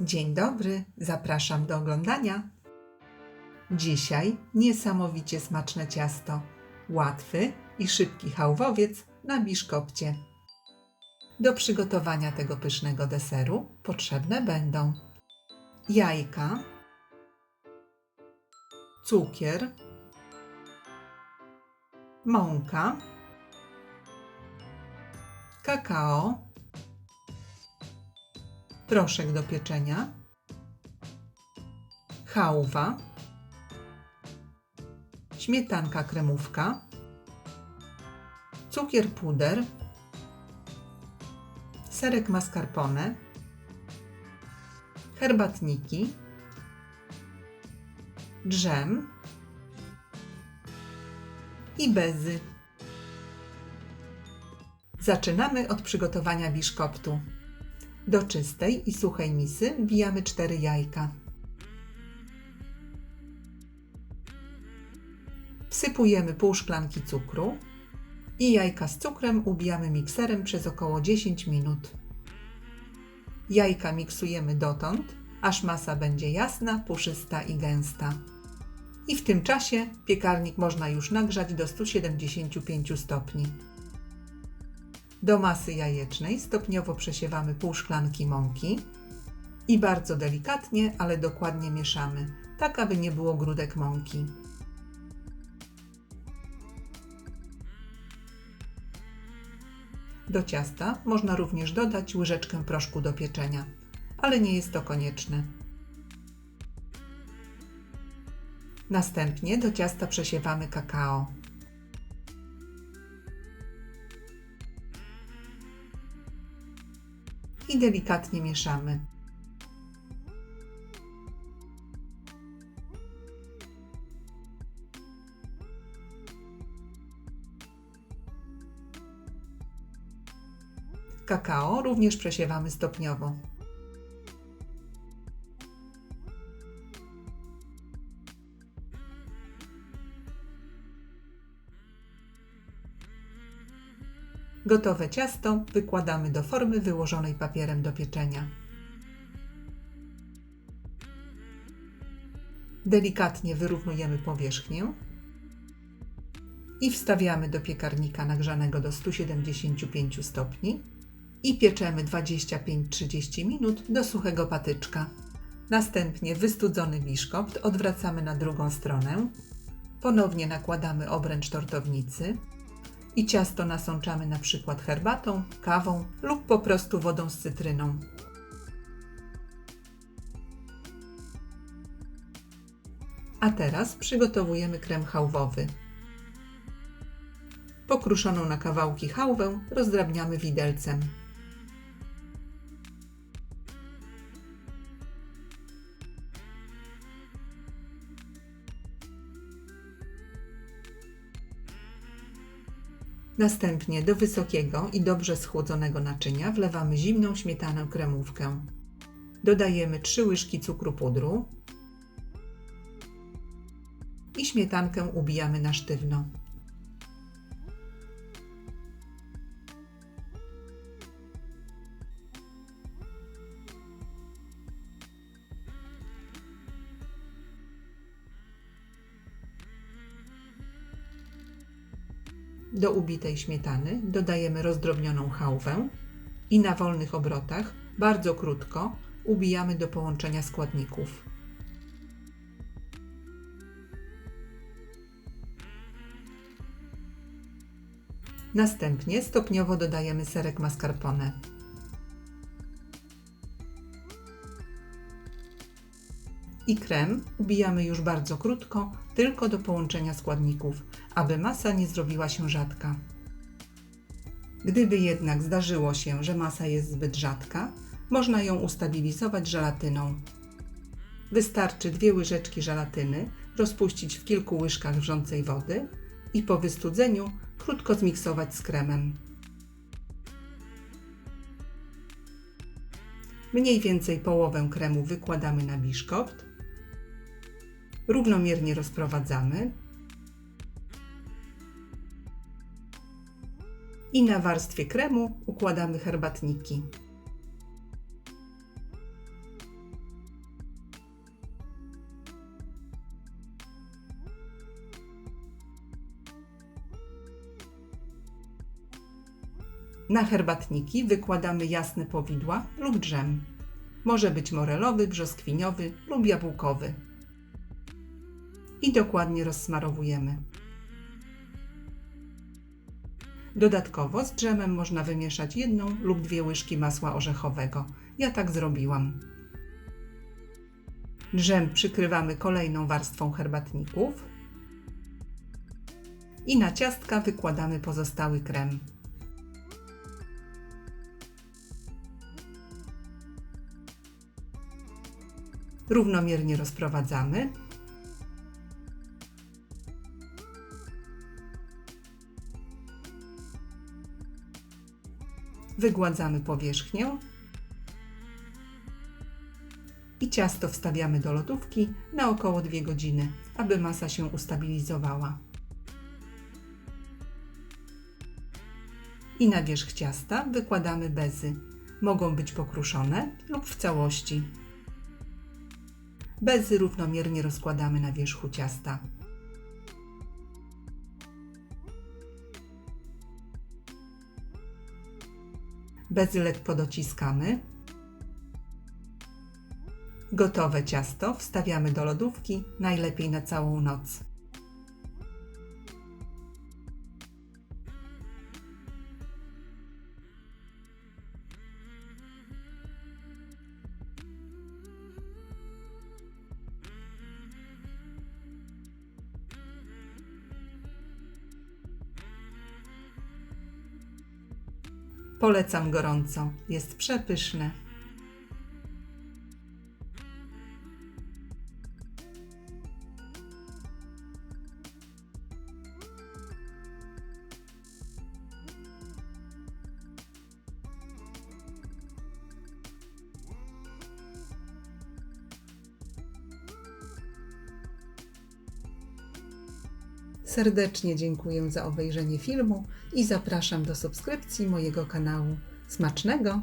Dzień dobry, zapraszam do oglądania. Dzisiaj niesamowicie smaczne ciasto. Łatwy i szybki chałwowiec na biszkopcie. Do przygotowania tego pysznego deseru potrzebne będą jajka, cukier, mąka, kakao, proszek do pieczenia, chałwa, śmietanka kremówka, cukier puder, serek mascarpone, herbatniki, drzem i bezy. Zaczynamy od przygotowania biszkoptu. Do czystej i suchej misy wbijamy 4 jajka. Wsypujemy pół szklanki cukru i jajka z cukrem ubijamy mikserem przez około 10 minut. Jajka miksujemy dotąd, aż masa będzie jasna, puszysta i gęsta. I w tym czasie piekarnik można już nagrzać do 175 stopni. Do masy jajecznej stopniowo przesiewamy pół szklanki mąki i bardzo delikatnie, ale dokładnie mieszamy, tak aby nie było grudek mąki. Do ciasta można również dodać łyżeczkę proszku do pieczenia, ale nie jest to konieczne. Następnie do ciasta przesiewamy kakao. I delikatnie mieszamy. Kakao również przesiewamy stopniowo. Gotowe ciasto wykładamy do formy wyłożonej papierem do pieczenia. Delikatnie wyrównujemy powierzchnię i wstawiamy do piekarnika nagrzanego do 175 stopni i pieczemy 25-30 minut do suchego patyczka. Następnie wystudzony biszkopt odwracamy na drugą stronę. Ponownie nakładamy obręcz tortownicy i ciasto nasączamy na przykład herbatą, kawą lub po prostu wodą z cytryną. A teraz przygotowujemy krem chałwowy. Pokruszoną na kawałki chałwę rozdrabniamy widelcem. Następnie do wysokiego i dobrze schłodzonego naczynia wlewamy zimną śmietanę kremówkę. Dodajemy 3 łyżki cukru pudru i śmietankę ubijamy na sztywno. Do ubitej śmietany dodajemy rozdrobnioną chałwę i na wolnych obrotach, bardzo krótko, ubijamy do połączenia składników. Następnie stopniowo dodajemy serek mascarpone. I krem ubijamy już bardzo krótko, tylko do połączenia składników, aby masa nie zrobiła się rzadka. Gdyby jednak zdarzyło się, że masa jest zbyt rzadka, można ją ustabilizować żelatyną. Wystarczy dwie łyżeczki żelatyny rozpuścić w kilku łyżkach wrzącej wody i po wystudzeniu krótko zmiksować z kremem. Mniej więcej połowę kremu wykładamy na biszkopt Równomiernie rozprowadzamy. i na warstwie kremu układamy herbatniki. Na herbatniki wykładamy jasne powidła lub drzem. Może być morelowy, brzoskwiniowy lub jabłkowy. I dokładnie rozsmarowujemy. Dodatkowo z dżemem można wymieszać jedną lub dwie łyżki masła orzechowego. Ja tak zrobiłam. Dżem przykrywamy kolejną warstwą herbatników i na ciastka wykładamy pozostały krem. Równomiernie rozprowadzamy. Wygładzamy powierzchnię i ciasto wstawiamy do lodówki na około 2 godziny, aby masa się ustabilizowała. I na wierzch ciasta wykładamy bezy. Mogą być pokruszone lub w całości. Bezy równomiernie rozkładamy na wierzchu ciasta. Bezy lekko. Gotowe ciasto wstawiamy do lodówki, najlepiej na całą noc. Polecam gorąco, jest przepyszne. Serdecznie dziękuję za obejrzenie filmu i zapraszam do subskrypcji mojego kanału. Smacznego!